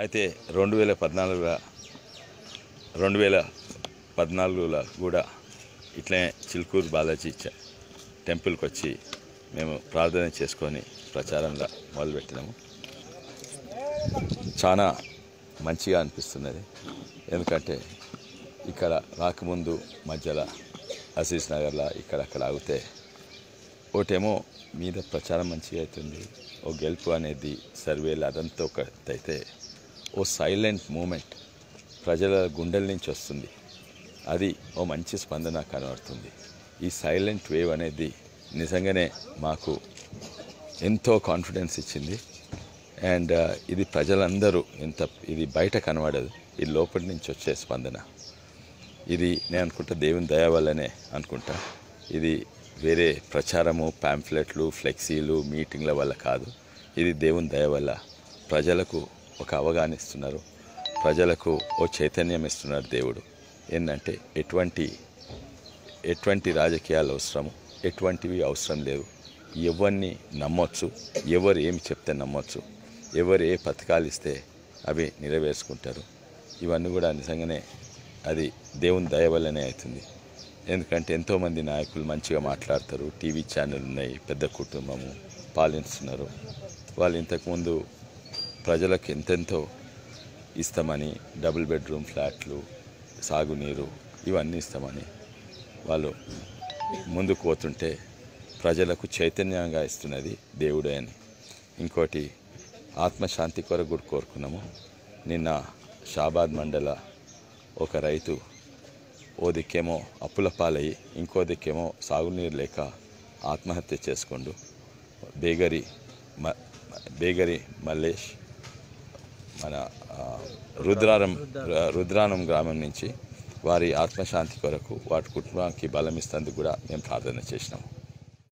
అయితే రెండు వేల పద్నాలుగులో రెండు వేల పద్నాలుగులో కూడా ఇట్లనే చిలుకూరు బాలాజీ టెంపుల్కి వచ్చి మేము ప్రార్థన చేసుకొని ప్రచారంగా మొదలుపెట్టినాము. చాలా మంచిగా అనిపిస్తున్నది. ఎందుకంటే ఇక్కడ రాకముందు మధ్యలో అసీస్ నగర్లో ఇక్కడ అక్కడ ఆగితే ఒకటేమో మీద ప్రచారం మంచిగా అవుతుంది. ఓ గెలుపు అనేది సర్వేలు అదంతా ఒకటైతే ఓ సైలెంట్ మూమెంట్ ప్రజల గుండెల నుంచి వస్తుంది. అది ఓ మంచి స్పందన కనబడుతుంది. ఈ సైలెంట్ వేవ్ అనేది నిజంగానే మాకు ఎంతో కాన్ఫిడెన్స్ ఇచ్చింది. అండ్ uh, ఇది ప్రజలందరూ ఇంత ఇది బయట కనబడదు. ఇది లోపలి నుంచి వచ్చే స్పందన. ఇది నేను అనుకుంటా దేవుని దయ వల్లనే అనుకుంటా. ఇది వేరే ప్రచారము పాంఫ్లెట్లు ఫ్లెక్సీలు మీటింగ్ల వల్ల కాదు. ఇది దేవుని దయ వల్ల ప్రజలకు ఒక అవగాహన ఇస్తున్నారు. ప్రజలకు ఓ చైతన్యం ఇస్తున్నారు దేవుడు. ఏంటంటే ఎటువంటి ఎటువంటి రాజకీయాలు అవసరము ఎటువంటివి అవసరం లేవు ఎవరిని నమ్మొచ్చు ఎవరు ఏమి చెప్తే నమ్మొచ్చు ఎవరు ఏ పథకాలు ఇస్తే అవి నెరవేర్చుకుంటారు. ఇవన్నీ కూడా నిజంగానే అది దేవుని దయ వల్లనే అవుతుంది. ఎందుకంటే ఎంతోమంది నాయకులు మంచిగా మాట్లాడతారు టీవీ ఛానల్ ఉన్నాయి పెద్ద కుటుంబము పాలిస్తున్నారు వాళ్ళు ఇంతకుముందు ప్రజలకు ఎంతెంతో ఇస్తామని డబుల్ బెడ్రూమ్ ఫ్లాట్లు సాగునీరు ఇవన్నీ ఇస్తామని వాళ్ళు ముందుకు పోతుంటే ప్రజలకు చైతన్యంగా ఇస్తున్నది దేవుడే అని. ఇంకోటి ఆత్మశాంతి కొరకు కూడా కోరుకున్నాము. నిన్న షాబాద్ మండల ఒక రైతు ఓ దిక్కేమో అప్పుల పాలయ్యి ఇంకో దిక్కేమో సాగునీరు లేక ఆత్మహత్య చేసుకుండు. బేగరి మ బేగరి మల్లేష్ మన రుద్రారం రుద్రానం గ్రామం నుంచి వారి ఆత్మశాంతి కొరకు వాటి కుటుంబానికి బలం ఇస్తందుకు కూడా మేము ప్రార్థన చేసినాము.